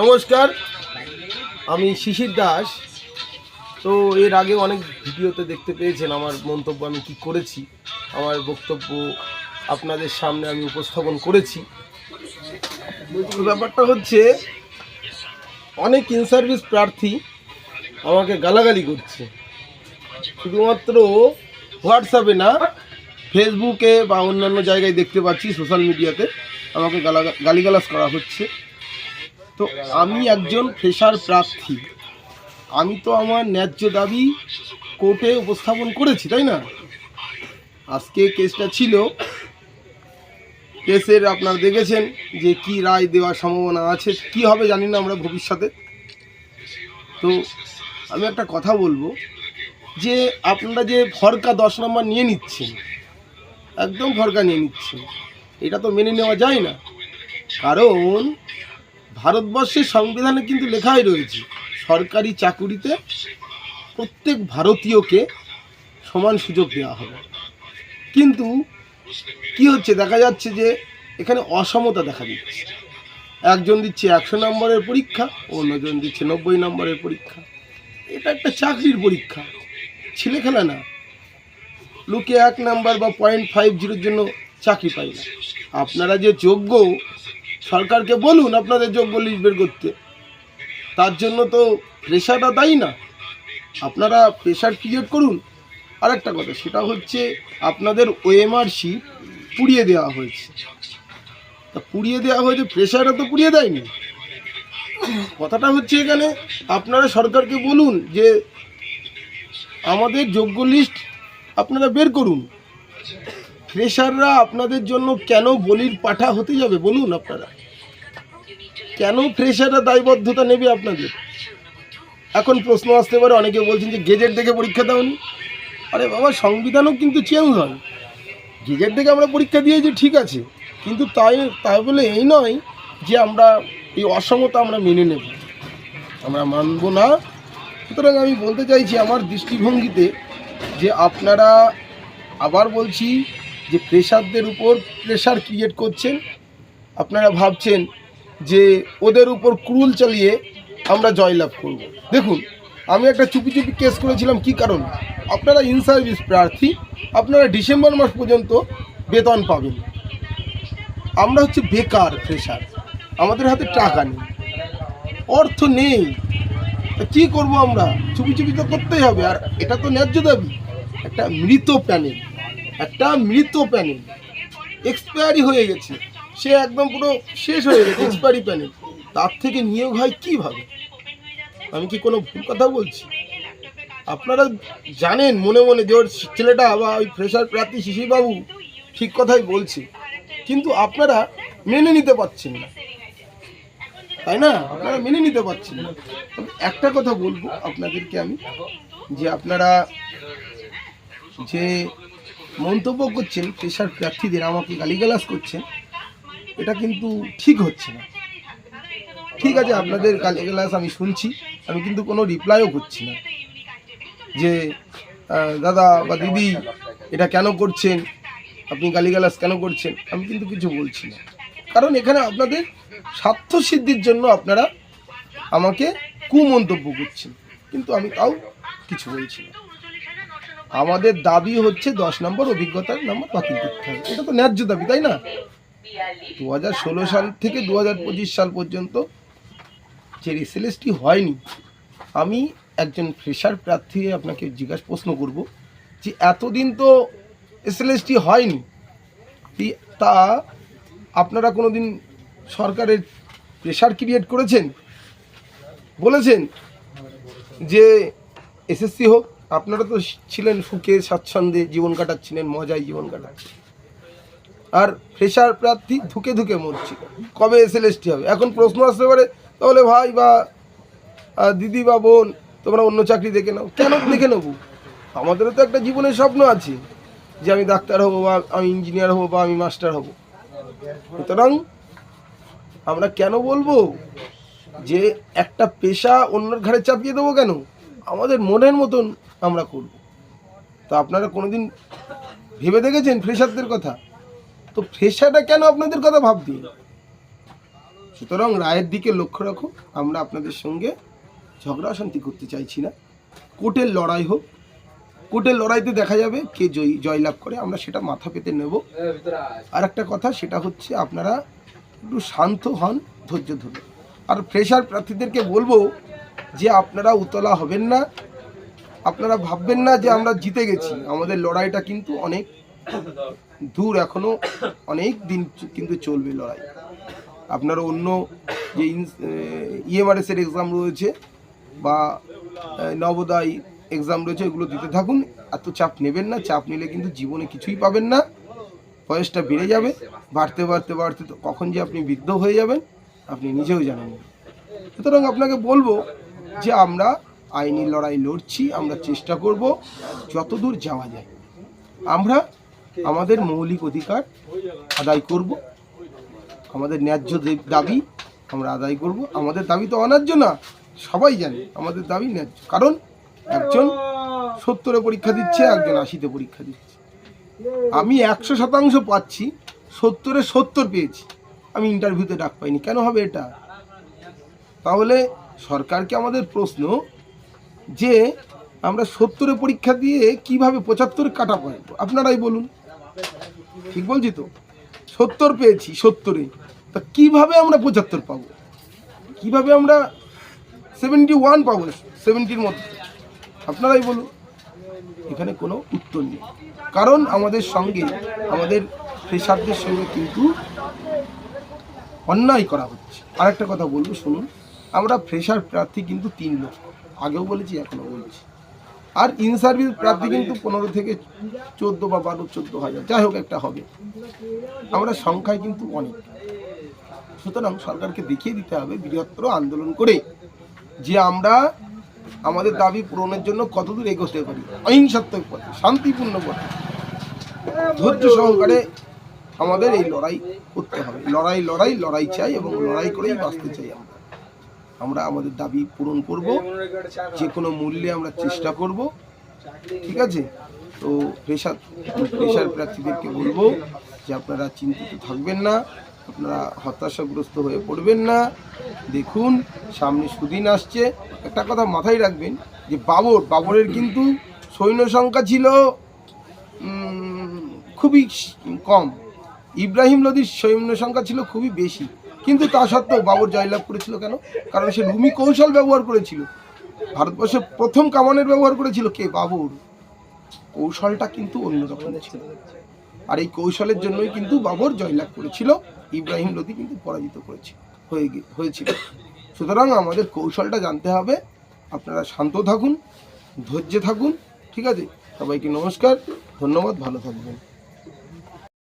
নমস্কার, আমি শিশির দাস। তো এর আগে অনেক ভিডিওতে দেখতে পেয়েছেন আমার মন্তব্য আমি কি করেছি, আমার বক্তব্য আপনাদের সামনে আমি উপস্থাপন করেছি। ব্যাপারটা হচ্ছে, অনেক ইনসার্ভিস প্রার্থী আমাকে গালাগালি করছে। শুধুমাত্র হোয়াটসঅ্যাপে না ফেসবুকে বা অন্যান্য জায়গায় দেখতে পাচ্ছি সোশ্যাল মিডিয়াতে আমাকে গালা গালিগালাজ করা হচ্ছে। তো আমি একজন ফ্রেশার প্রার্থী। আমি তো আমার ন্যায্য দাবি কোর্টে উপস্থাপন করেছি, তাই না? আজকে কেসটা ছিল, কেসের আপনারা দেখেছেন যে কি রায় দেওয়ার সম্ভাবনা আছে, কি হবে জানি না আমরা ভবিষ্যতে। তো আমি একটা কথা বলব, যে আপনারা যে ফরকা দশ নম্বর নিয়ে নিচ্ছেন, একদম ফরকা নিয়ে নিচ্ছেন, এটা তো মেনে নেওয়া যায় না। কারণ ভারতবর্ষের সংবিধানে কিন্তু লেখাই রয়েছে, সরকারি চাকুরিতে প্রত্যেক ভারতীয়কে সমান সুযোগ দেওয়া হবে। কিন্তু কি হচ্ছে? দেখা যাচ্ছে যে এখানে অসমতা দেখা দিচ্ছে। একজন দিচ্ছে একশো নম্বরের পরীক্ষা, অন্যজন দিচ্ছে নব্বই নম্বরের পরীক্ষা। এটা একটা চাকরির পরীক্ষা ছেলে খেলা না। লোকে এক নাম্বার বা পয়েন্ট ফাইভ জিরোর জন্য চাকরি পায় না। আপনারা যে যোগ্য সরকারকে বলুন আপনাদের যোগ্য লিস্ট বের করতে। তার জন্য তো প্রেশারটা দায়ী না। আপনারা প্রেশার ক্রিয়েট করুন। আরেকটা কথা, সেটা হচ্ছে আপনাদের ওএমআর শিট পুড়িয়ে দেওয়া হয়েছে। তা পুড়িয়ে দেওয়া হয়েছে প্রেশারটা তো পুড়িয়ে দেয়নি। কথাটা হচ্ছে এখানে, আপনারা সরকারকে বলুন যে আমাদের যোগ্য লিস্ট আপনারা বের করুন। ফ্রেশাররা আপনাদের জন্য কেন বলির পাঠা হতে যাবে? বলুন আপনারা। কেন ফ্রেশাররা দায়বদ্ধতা নেবে আপনাদের? এখন প্রশ্ন আসতে পারে, অনেকে বলছেন যে গেজেট দেখে পরীক্ষা দাওনি। আরে বাবা, সংবিধানও কিন্তু চেঞ্জ হয়। গেজেট দেখে আমরা পরীক্ষা দিয়েছি, ঠিক আছে। কিন্তু তাই তাই বলে এই নয় যে আমরা এই অসমতা আমরা মেনে নেব। আমরা মানব না। সুতরাং আমি বলতে চাইছি আমার দৃষ্টিভঙ্গিতে যে আপনারা আবার বলছি যে প্রেশারদের উপর প্রেশার ক্রিয়েট করছেন, আপনারা ভাবছেন যে ওদের উপর ক্রুল চালিয়ে আমরা জয়লাভ করব। দেখুন, আমি একটা চুপি চুপি কেস করেছিলাম, কি কারণ? আপনারা ইন সার্ভিস প্রার্থী, আপনারা ডিসেম্বর মাস পর্যন্ত বেতন পাবেন। আমরা হচ্ছে বেকার ফ্রেশার আমাদের হাতে টাকা নেই, অর্থ নেই। তা কী করব আমরা? চুপি চুপি তো করতেই হবে, আর এটা তো ন্যায্য দাবি। একটা মৃত প্যানেল একটা মৃত প্যানেল এক্সপায়ারি হয়ে গেছে। সে একদম পুরো শেষ হয়ে গেছে এক্সপায়ারি প্যানেল। তার থেকে নিয়োগ হয় কীভাবে? আমি কি কোনো ভুল কথা বলছি? আপনারা জানেন, মনে মনে যে ওর ছেলেটা বা ওই ফ্রেশার প্রার্থী শিশিরবাবু ঠিক কথাই বলছে। কিন্তু আপনারা মেনে নিতে পারছেন না। তাই না? আপনারা মেনে নিতে পারছেন না। একটা কথা বলব আপনাদেরকে আমি, যে আপনারা যে মন্তব্য করছেন পেশার প্রার্থীদের, আমাকে গালিগালাজ করছেন। এটা কিন্তু ঠিক হচ্ছে না। ঠিক আছে, আপনাদের গালিগালাজ আমি শুনছি, আমি কিন্তু কোনো রিপ্লাইও করছি না। যে দাদা বা দিদি, এটা কেন করছেন? আপনি গালিগালাজ কেন করছেন? আমি কিন্তু কিছু বলছি না। কারণ এখানে আপনাদের স্বার্থ সিদ্ধির জন্য আপনারা আমাকে কুমন্তব্য করছেন। কিন্তু আমি তাও কিছু বলছি না। আমাদের দাবি হচ্ছে দশ নম্বর অভিজ্ঞতার নম্বর বাতিল করতে হবে। এটা তো ন্যায্য দাবি, তাই না? দু হাজার ষোলো সাল থেকে দু হাজার পঁচিশ সাল পর্যন্ত যে রেসেলেসটি হয়নি, আমি একজন ফ্রেশার প্রার্থী আপনাকে জিজ্ঞাসা প্রশ্ন করব যে এতদিন তো এসএলএসটি হয়নি তা আপনারা কোনো দিন সরকারের প্রেশার ক্রিয়েট করেছেন? বলেছেন যে এসএসসি হোক আপনারা তো ছিলেন সুখে, স্বাচ্ছন্দ্যে জীবন কাটাচ্ছিলেন মজায় জীবন কাটাচ্ছেন আর ফ্রেশার প্রার্থী ধুকে ধুকে মরছিল। কবে এসএলএসটি হবে? এখন প্রশ্ন আসতে পারে, তাহলে ভাই বা দিদি বা বোন, তোমরা অন্য চাকরি দেখে নাও। কেন দেখে নেব? আমাদেরও তো একটা জীবনের স্বপ্ন আছে যে আমি ডাক্তার হব বা আমি ইঞ্জিনিয়ার হব বা আমি মাস্টার হব। সুতরাং আমরা কেন বলব যে একটা পেশা অন্যের ঘাড়ে চাপিয়ে দেবো কেন? আমাদের মনের মতন আমরা করব। তো আপনারা কোনো দিন ভেবে দেখেছেন ফ্রেশারদের কথা? তো ফ্রেশারটা কেন আপনাদের কথা ভাববে? সুতরাং রায়ের দিকে লক্ষ্য রাখো, আমরা আপনাদের সঙ্গে ঝগড়া অশান্তি করতে চাইছি না। কোর্টের লড়াই হোক, কোর্টের লড়াইতে দেখা যাবে কে জয়ী, জয়লাভ করে, আমরা সেটা মাথা পেতে নেব। আর একটা কথা, সেটা হচ্ছে আপনারা একটু শান্ত হন, ধৈর্য ধরুন। আর ফ্রেশার প্রার্থীদেরকে বলব যে আপনারা উতলা হবেন না আপনারা ভাববেন না যে আমরা জিতে গেছি। আমাদের লড়াইটা কিন্তু অনেক দূর, এখনও অনেক দিন কিন্তু চলবে লড়াই। আপনারা অন্য যে ইএমআরএস এর এক্সাম রয়েছে বা নবোদয় এক্সাম রয়েছে এগুলো দিতে থাকুন। এত চাপ নেবেন না, চাপ নিলে কিন্তু জীবনে কিছুই পাবেন না। বয়সটা বেড়ে যাবে, বাড়তে বাড়তে বাড়তে কখন যে আপনি বৃদ্ধ হয়ে যাবেন, আপনি নিজেও জানেন সুতরাং আপনাকে বলব যে আমরা আইনি লড়াই লড়ছি, আমরা চেষ্টা করব যতদূর যাওয়া যায়। আমরা আমাদের মৌলিক অধিকার আদায় করব, আমাদের ন্যায্য দাবি আমরা আদায় করব। আমাদের দাবি তো অন্যায্য না, সবাই জানে আমাদের দাবি ন্যায্য। কারণ একজন সত্তরে পরীক্ষা দিচ্ছে, একজন আশিতে পরীক্ষা দিচ্ছে। আমি একশো শতাংশ পাচ্ছি, সত্তরে সত্তর পেয়েছি। আমি ইন্টারভিউতে ডাক পাইনি। কেন হবে এটা? তাহলে সরকারকে আমাদের প্রশ্ন যে আমরা সত্তরে পরীক্ষা দিয়ে কীভাবে পঁচাত্তর কাটা পাইব আপনারাই বলুন। ঠিক বলছি তো? সত্তর পেয়েছি, সত্তরে। তা কীভাবে আমরা পঁচাত্তর পাবো? কীভাবে আমরা সেভেন্টি ওয়ান পাবো সেভেন্টির মধ্যে? আপনারাই বলুন। এখানে কোনো উত্তর নেই। কারণ আমাদের সঙ্গে, আমাদের পেশারদের সঙ্গে কিন্তু অন্যায় করা হচ্ছে। আরেকটা কথা বলব, শুনুন। আমরা ফ্রেশার প্রার্থী কিন্তু তিন লক্ষ আগেও বলেছি এখনও বলছি। আর ইন সার্ভিস প্রার্থী কিন্তু পনেরো থেকে চোদ্দ বা বারো চোদ্দ হাজার যাই হোক একটা হবে। আমরা সংখ্যায় কিন্তু অনেক। সুতরাং সরকারকে দেখিয়ে দিতে হবে বৃহত্তর আন্দোলন করে যে আমরা আমাদের দাবি পূরণের জন্য কতদূর এগোতে পারি। অহিংসাত্মক পথে শান্তিপূর্ণ পথে। ধৈর্য সহকারে আমাদের এই লড়াই করতে হবে। লড়াই লড়াই লড়াই চাই এবং লড়াই করেই বাঁচতে চাই আমরা। আমরা আমাদের দাবি পূরণ করব। যে কোনো মূল্যে আমরা চেষ্টা করব। ঠিক আছে? তো প্রেশার প্রেশার প্রার্থীদেরকে বলব যে আপনারা চিন্তিত থাকবেন না, আপনারা হতাশাগ্রস্ত হয়ে পড়বেন না। দেখুন, সামনে সুদিন আসছে। একটা কথা মাথায় রাখবেন যে বাবর, বাবরের কিন্তু সৈন্য সংখ্যা ছিল খুবই কম। ইব্রাহিম লোদির সৈন্য সংখ্যা ছিল খুবই বেশি। কিন্তু তা সত্ত্বেও বাবর জয়লাভ করেছিল কেন? কারণ সে রুমি কৌশল ব্যবহার করেছিল। ভারতবর্ষে প্রথম কামানের ব্যবহার করেছিল কে? বাবর। কৌশলটা কিন্তু অন্যরকম ছিল। আর এই কৌশলের জন্যই কিন্তু বাবর জয়লাভ করেছিল। ইব্রাহিম লোদি কিন্তু পরাজিত করেছিল হয়ে হয়েছিল। সুতরাং আমাদের কৌশলটা জানতে হবে। আপনারা শান্ত থাকুন ধৈর্যে থাকুন, ঠিক আছে? সবাইকে নমস্কার, ধন্যবাদ, ভালো থাকবেন।